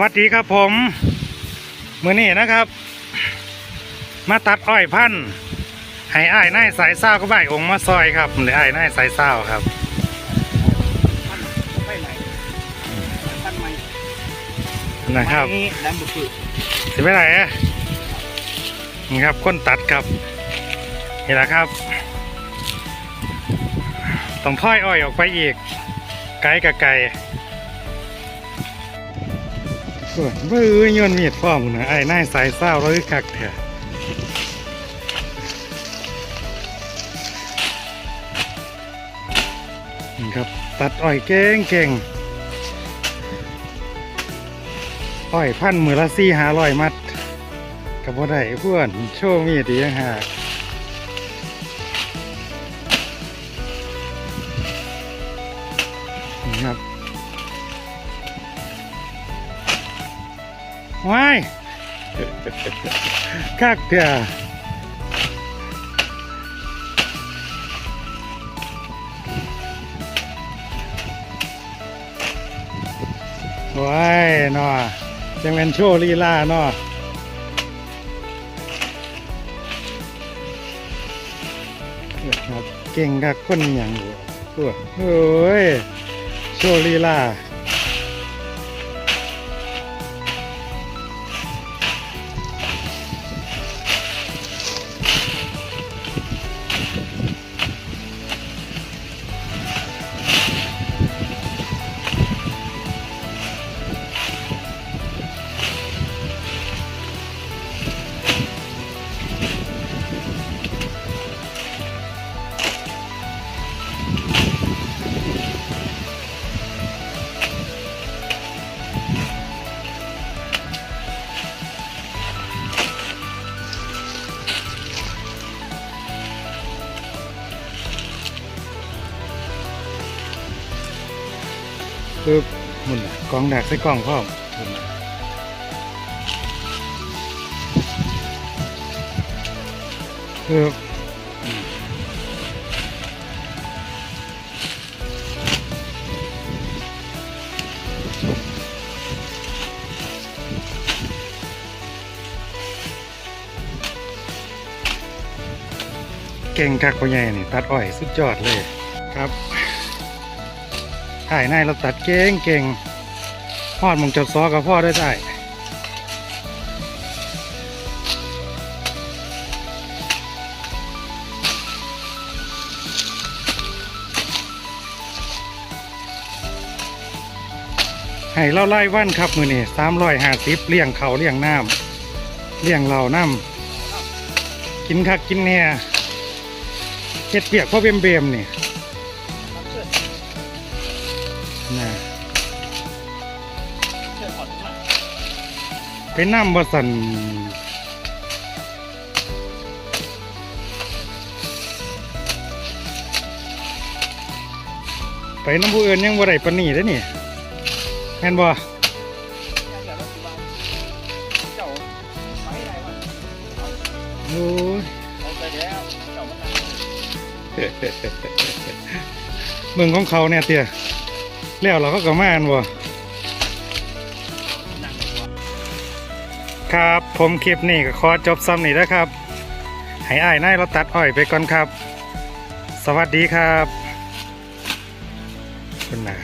วัสดีครับผม มือนี้นะครับ มาตัดอ้อยพันธุ์ให้อ้ายนายสายเศร้าก็บ่ายองค์มาซอยครับหรืออ้ายนายสายเศร้าครับนะครับสิไปไหนอะนี่ครับก้นตัดครับนี่แหละครับต้องถ้อยอ้อยออกไปอีก ไกลกับไกล โอ้ยเบื่อยนมีดฟ้อมนะไอ้นายสายเศร้าเราคือคักแท้นี่ครับตัดอ้อยเก่งเก่งอ้อยพันมือละสี่หารอยมัดกับบ่ได้เพื่อนโชว์มีดดียังหากนี่ครับ ว้ายคักเถอะว้ายนอจังเป็นโชว์ลีลาเนาะเก่งกักคนอย่างอยู่ตัวโอ้ย โชว์ลีลา ปึ๊บมุนนะกองดักใส่กล่องพร้อมุนปึ๊บอืมเก่งคักพ่อใหญ่นี่ตัดอ้อยสุดยอดเลยครับ ถ่ายนายเราตัดเก่งเก่งพอดมงจดซอกับพ่อได้ได้ให้เราไล่วันครับมือนี่สามร้อยห้าสิบเลี้ยงเขาเลี้ยงน้ำเลี้ยงเหล่าน้ำกินคักกินเนี่ยเฮ็ดเปียกพ่อเบมเบมๆนี่ นะไปน้ำบสันไปน้ำผู้อื่นยังบ่ได้ปนนีเด้อนี่แม่นบ่อย่างเดียวเราคือว่าเจ้าไปไหนวะโอ้ยเอาไปแล้วเจ้ามันนั่งเมืองของเขาเนี่ยเตี้ย แล้วเราก็กลับมาอันบ่ครับผมคลิปนี้ก็ขอจบซ้ำนี่นะครับ ให้อ้ายนายเราตัดอ้อยไปก่อนครับ สวัสดีครับ คุณนา